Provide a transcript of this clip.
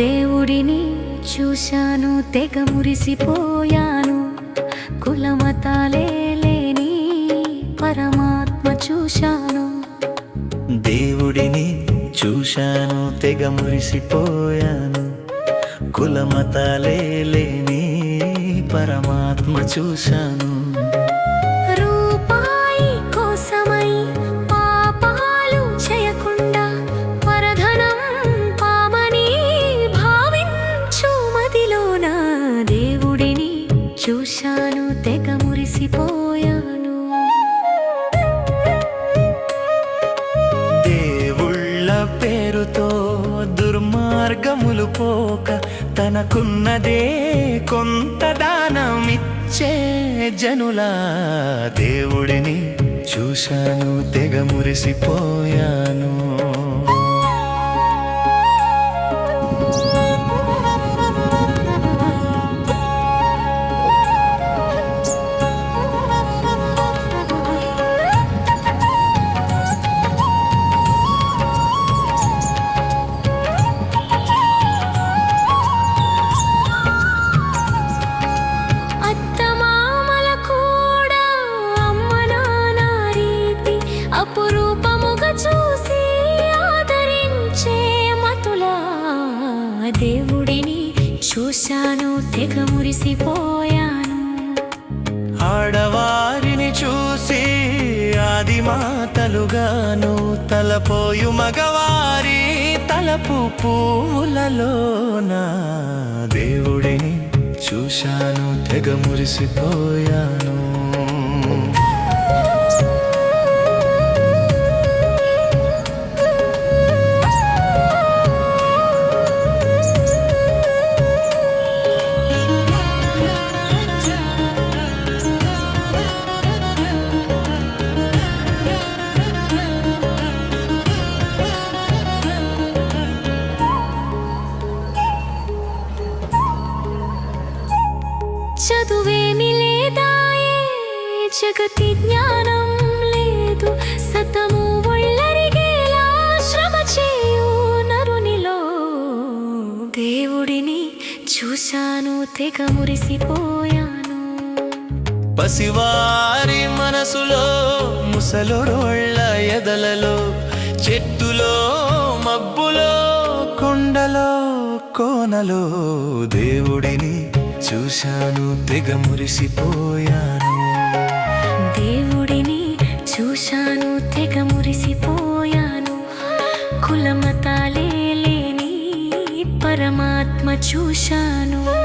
దేవుడిని చూశాను తెగ మురిసిపోయాను. కులమతాలే లేని పరమాత్మ చూశాను. దేవుడిని చూశాను తెగ మురిసిపోయాను. కులమతాలే లేని పరమాత్మ చూశాను. చూశాను తెగ మురిసిపోయాను. దేవుళ్ళ పేరుతో దుర్మార్గములు పోక తనకున్నదే కొంత దానమిచ్చే జనులా. దేవుడిని చూశాను తెగ మురిసిపోయాను. చూచాను తెగ మురిసిపోయాను. ఆడవారిని చూసి ఆది మాతలుగాను తలపోయు మగవారి తలపు పూలలోన దేవుడిని చూశాను తెగ మురిసిపోయాను. చదువేమి లేదాయే. జగతి జ్ఞానం లేదు. సతము ఒళ్ళరిగేలా శ్రమ చేయు నరునిలో. దేవుడిని చూశాను తెగ మురిసిపోయాను. పసివారి మనసులో ముసలోళ్ళ ఎదలలో చెట్టులో మబ్బులో కొండలో కోనలో దేవుడిని చూశాను తెగ మురిసిపోయాను. దేవుడిని చూశాను తెగ మురిసిపోయాను. కులమతాలే లేని పరమాత్మ చూశాను.